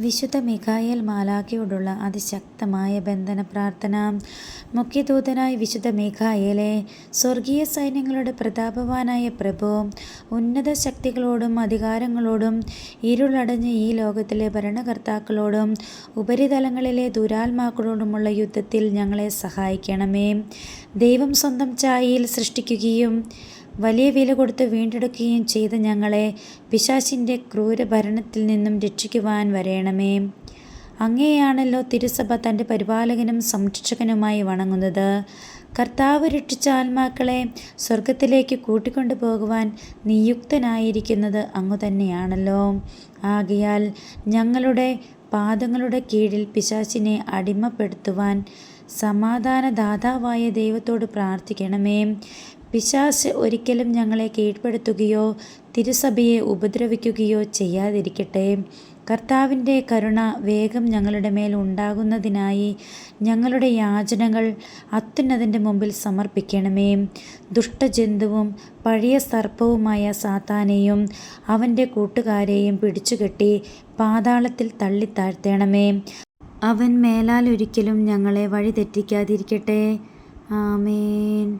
വിശുദ്ധ മിഖായേൽ മാലാഖയോടുള്ള അതിശക്തമായ ബന്ധന പ്രാർത്ഥന. മുഖ്യദൂതനായ വിശുദ്ധ മിഖായേലെ സ്വർഗീയ സൈന്യങ്ങളുടെ പ്രതാപവാനായ പ്രഭു ഉന്നത ശക്തികളോടും അധികാരങ്ങളോടും ഇരുളടഞ്ഞ് ഈ ലോകത്തിലെ ഭരണകർത്താക്കളോടും ഉപരിതലങ്ങളിലെ ദുരാത്മാക്കളോടുമുള്ള യുദ്ധത്തിൽ ഞങ്ങളെ സഹായിക്കണമേ. ദൈവം സ്വന്തം ചായയിൽ സൃഷ്ടിക്കുകയും വലിയ വില കൊടുത്ത് വീണ്ടെടുക്കുകയും ചെയ്ത ഞങ്ങളെ പിശാശിന്റെ ക്രൂരഭരണത്തിൽ നിന്നും രക്ഷിക്കുവാൻ വരേണമേ. അങ്ങേയാണല്ലോ തിരുസഭ തന്റെ പരിപാലകനും സംരക്ഷകനുമായി വണങ്ങുന്നത്. കർത്താവ് രക്ഷിച്ച ആത്മാക്കളെ സ്വർഗത്തിലേക്ക് കൂട്ടിക്കൊണ്ടു പോകുവാൻ നിയുക്തനായിരിക്കുന്നത് അങ്ങു തന്നെയാണല്ലോ. ആകയാൽ ഞങ്ങളുടെ പാദങ്ങളുടെ കീഴിൽ പിശാചിനെ അടിമപ്പെടുത്തുവാൻ സമാധാനദാതാവായ ദൈവത്തോട് പ്രാർത്ഥിക്കണമേ. പിശാച് ഒരിക്കലും ഞങ്ങളെ കീഴ്പ്പെടുത്തുകയോ തിരുസഭയെ ഉപദ്രവിക്കുകയോ ചെയ്യാതിരിക്കട്ടെ. കർത്താവിന്റെ കരുണ വേഗം ഞങ്ങളുടെ മേൽ ഉണ്ടാകുന്നതിനായി ഞങ്ങളുടെ യാചനകൾ അത്യുന്നതിന്റെ മുമ്പിൽ സമർപ്പിക്കണമേ. ദുഷ്ടജന്തുവും പഴയ സർപ്പവുമായ സാത്താനെയും അവന്റെ കൂട്ടുകാരെയും പിടിച്ചുകെട്ടി പാതാളത്തിൽ തള്ളിത്താഴ്ത്തണമേ. അവൻ മേലാൽ ഒരിക്കലും ഞങ്ങളെ വഴിതെറ്റിക്കാതിരിക്കട്ടെ. ആമേൻ.